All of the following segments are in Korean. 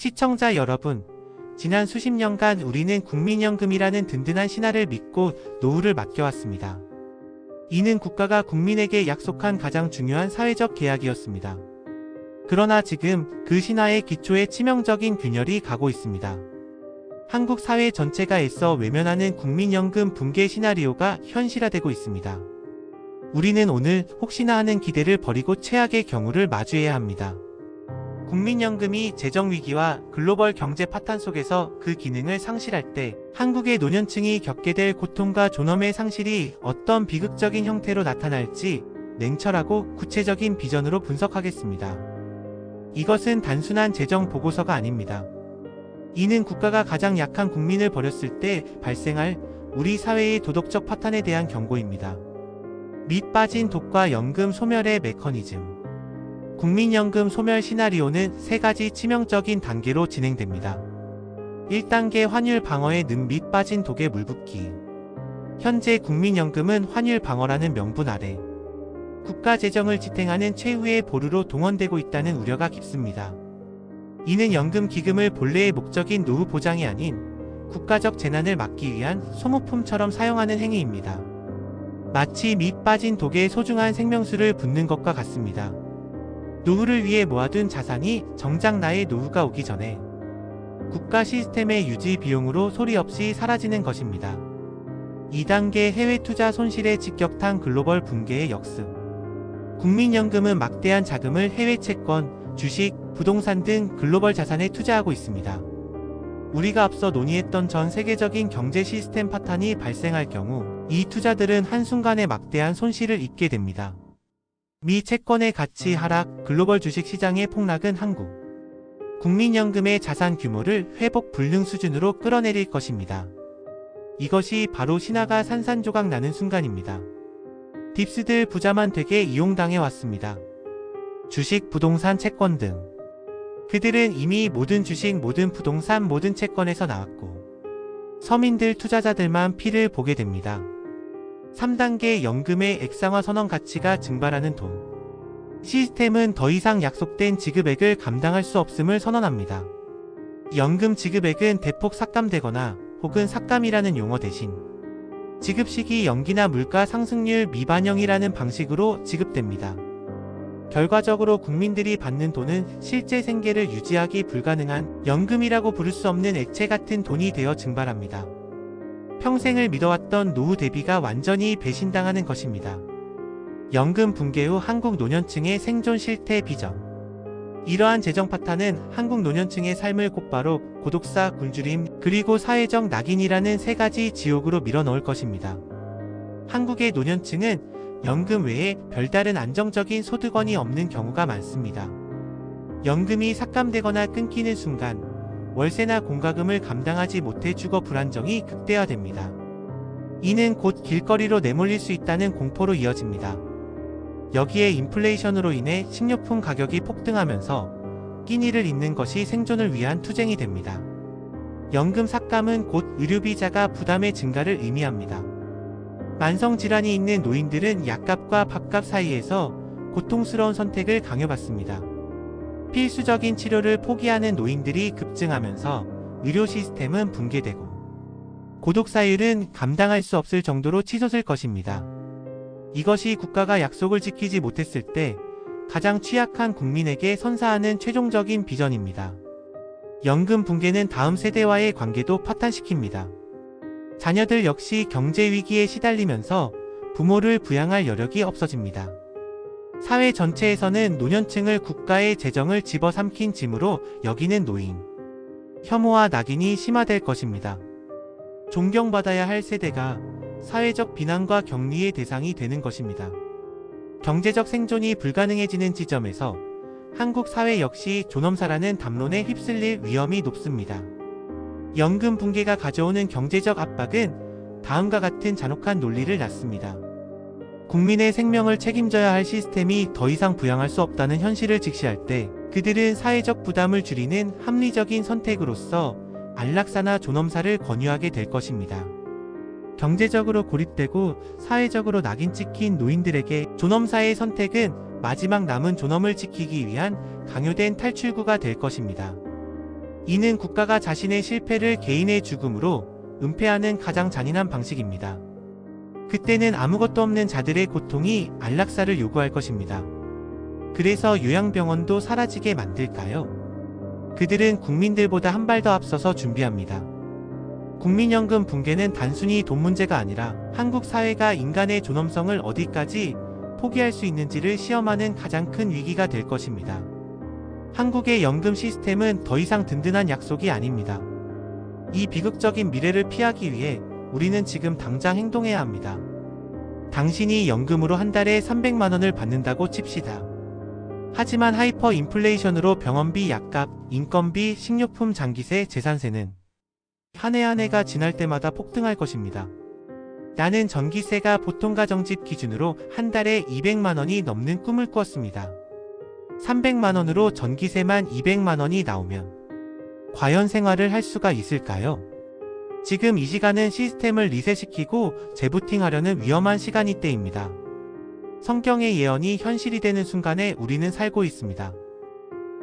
시청자 여러분, 지난 수십 년간 우리는 국민연금이라는 든든한 신화를 믿고 노후를 맡겨왔습니다. 이는 국가가 국민에게 약속한 가장 중요한 사회적 계약이었습니다. 그러나 지금 그 신화의 기초에 치명적인 균열이 가고 있습니다. 한국 사회 전체가 애써 외면하는 국민연금 붕괴 시나리오가 현실화되고 있습니다. 우리는 오늘 혹시나 하는 기대를 버리고 최악의 경우를 마주해야 합니다. 국민연금이 재정위기와 글로벌 경제 파탄 속에서 그 기능을 상실할 때 한국의 노년층이 겪게 될 고통과 존엄의 상실이 어떤 비극적인 형태로 나타날지 냉철하고 구체적인 비전으로 분석하겠습니다. 이것은 단순한 재정 보고서가 아닙니다. 이는 국가가 가장 약한 국민을 버렸을 때 발생할 우리 사회의 도덕적 파탄에 대한 경고입니다. 밑 빠진 독과 연금 소멸의 메커니즘. 국민연금 소멸 시나리오는 세 가지 치명적인 단계로 진행됩니다. 1단계 환율 방어의 는밑 빠진 독의 물붓기. 현재 국민연금은 환율 방어라는 명분 아래 국가 재정을 지탱하는 최후의 보루로 동원되고 있다는 우려가 깊습니다. 이는 연금 기금을 본래의 목적인 노후 보장이 아닌 국가적 재난을 막기 위한 소모품처럼 사용하는 행위입니다. 마치 밑 빠진 독에 소중한 생명수를 붓는 것과 같습니다. 노후를 위해 모아둔 자산이 정작 나의 노후가 오기 전에 국가 시스템의 유지 비용으로 소리 없이 사라지는 것입니다. 2단계 해외 투자 손실에 직격탄 글로벌 붕괴의 역습. 국민연금은 막대한 자금을 해외 채권, 주식, 부동산 등 글로벌 자산에 투자하고 있습니다. 우리가 앞서 논의했던 전 세계적인 경제 시스템 파탄이 발생할 경우 이 투자들은 한순간에 막대한 손실을 입게 됩니다. 미 채권의 가치 하락, 글로벌 주식 시장의 폭락은 한국 국민연금의 자산 규모를 회복 불능 수준으로 끌어내릴 것입니다. 이것이 바로 신화가 산산조각 나는 순간입니다. 딥스들 부자만 되게 이용당해 왔습니다. 주식, 부동산, 채권 등. 그들은 이미 모든 주식, 모든 부동산, 모든 채권에서 나왔고, 서민들 투자자들만 피를 보게 됩니다. 3단계 연금의 액상화 선언 가치가 증발하는 돈. 시스템은 더 이상 약속된 지급액을 감당할 수 없음을 선언합니다. 연금 지급액은 대폭 삭감되거나 혹은 삭감이라는 용어 대신 지급 시기 연기나 물가 상승률 미반영이라는 방식으로 지급됩니다. 결과적으로 국민들이 받는 돈은 실제 생계를 유지하기 불가능한 연금이라고 부를 수 없는 액체 같은 돈이 되어 증발합니다. 평생을 믿어왔던 노후 대비가 완전히 배신당하는 것입니다. 연금 붕괴 후 한국 노년층의 생존 실태 비전. 이러한 재정 파탄은 한국 노년층의 삶을 곧바로 고독사, 굶주림, 그리고 사회적 낙인이라는 세 가지 지옥으로 밀어넣을 것입니다. 한국의 노년층은 연금 외에 별다른 안정적인 소득원이 없는 경우가 많습니다. 연금이 삭감되거나 끊기는 순간 월세나 공과금을 감당하지 못해 주거 불안정이 극대화됩니다. 이는 곧 길거리로 내몰릴 수 있다는 공포로 이어집니다. 여기에 인플레이션으로 인해 식료품 가격이 폭등하면서 끼니를 잇는 것이 생존을 위한 투쟁이 됩니다. 연금 삭감은 곧 의료비자가 부담의 증가를 의미합니다. 만성질환이 있는 노인들은 약값과 밥값 사이에서 고통스러운 선택을 강요받습니다. 필수적인 치료를 포기하는 노인들이 급증하면서 의료 시스템은 붕괴되고 고독사율은 감당할 수 없을 정도로 치솟을 것입니다. 이것이 국가가 약속을 지키지 못했을 때 가장 취약한 국민에게 선사하는 최종적인 비전입니다. 연금 붕괴는 다음 세대와의 관계도 파탄시킵니다. 자녀들 역시 경제 위기에 시달리면서 부모를 부양할 여력이 없어집니다. 사회 전체에서는 노년층을 국가의 재정을 집어삼킨 짐으로 여기는 노인. 혐오와 낙인이 심화될 것입니다. 존경받아야 할 세대가 사회적 비난과 격리의 대상이 되는 것입니다. 경제적 생존이 불가능해지는 지점에서 한국 사회 역시 존엄사라는 담론에 휩쓸릴 위험이 높습니다. 연금 붕괴가 가져오는 경제적 압박은 다음과 같은 잔혹한 논리를 낳습니다. 국민의 생명을 책임져야 할 시스템이 더 이상 부양할 수 없다는 현실을 직시할 때 그들은 사회적 부담을 줄이는 합리적인 선택으로서 안락사나 존엄사를 권유하게 될 것입니다. 경제적으로 고립되고 사회적으로 낙인 찍힌 노인들에게 존엄사의 선택은 마지막 남은 존엄을 지키기 위한 강요된 탈출구가 될 것입니다. 이는 국가가 자신의 실패를 개인의 죽음으로 은폐하는 가장 잔인한 방식입니다. 그때는 아무것도 없는 자들의 고통이 안락사를 요구할 것입니다. 그래서 요양병원도 사라지게 만들까요? 그들은 국민들보다 한 발 더 앞서서 준비합니다. 국민연금 붕괴는 단순히 돈 문제가 아니라 한국 사회가 인간의 존엄성을 어디까지 포기할 수 있는지를 시험하는 가장 큰 위기가 될 것입니다. 한국의 연금 시스템은 더 이상 든든한 약속이 아닙니다. 이 비극적인 미래를 피하기 위해 우리는 지금 당장 행동해야 합니다. 당신이 연금으로 한 달에 300만 원을 받는다고 칩시다. 하지만 하이퍼 인플레이션으로 병원비, 약값, 인건비, 식료품, 장기세, 재산세는 한 해 한 해가 지날 때마다 폭등할 것입니다. 나는 전기세가 보통 가정집 기준으로 한 달에 200만 원이 넘는 꿈을 꾸었습니다. 300만 원으로 전기세만 200만 원이 나오면 과연 생활을 할 수가 있을까요? 지금 이 시간은 시스템을 리셋시키고 재부팅하려는 위험한 시간이 때입니다. 성경의 예언이 현실이 되는 순간에 우리는 살고 있습니다.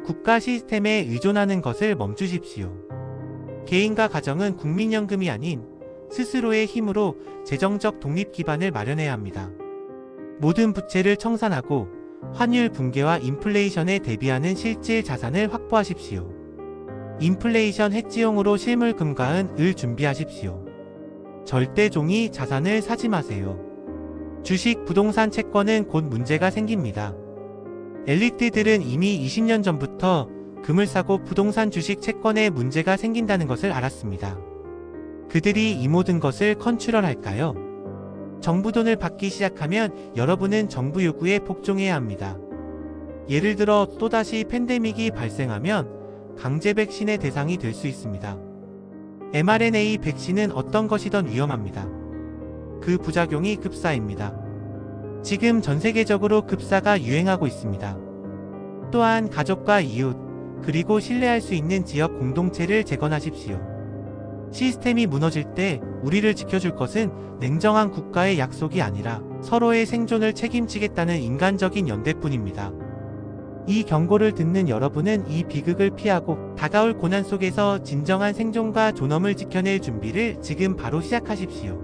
국가 시스템에 의존하는 것을 멈추십시오. 개인과 가정은 국민연금이 아닌 스스로의 힘으로 재정적 독립 기반을 마련해야 합니다. 모든 부채를 청산하고 환율 붕괴와 인플레이션에 대비하는 실질 자산을 확보하십시오. 인플레이션 해지용으로 실물 금과은 을 준비하십시오. 절대 종이 자산을 사지 마세요. 주식, 부동산 채권은 곧 문제가 생깁니다. 엘리트들은 이미 20년 전부터 금을 사고 부동산 주식 채권에 문제가 생긴다는 것을 알았습니다. 그들이 이 모든 것을 컨트롤할까요? 정부 돈을 받기 시작하면 여러분은 정부 요구에 복종해야 합니다. 예를 들어 또다시 팬데믹이 발생하면 강제 백신의 대상이 될 수 있습니다. mRNA 백신은 어떤 것이든 위험합니다. 그 부작용이 급사입니다. 지금 전 세계적으로 급사가 유행하고 있습니다. 또한 가족과 이웃, 그리고 신뢰할 수 있는 지역 공동체를 재건하십시오. 시스템이 무너질 때 우리를 지켜줄 것은 냉정한 국가의 약속이 아니라 서로의 생존을 책임지겠다는 인간적인 연대뿐입니다. 이 경고를 듣는 여러분은 이 비극을 피하고 다가올 고난 속에서 진정한 생존과 존엄을 지켜낼 준비를 지금 바로 시작하십시오.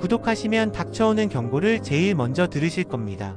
구독하시면 닥쳐오는 경고를 제일 먼저 들으실 겁니다.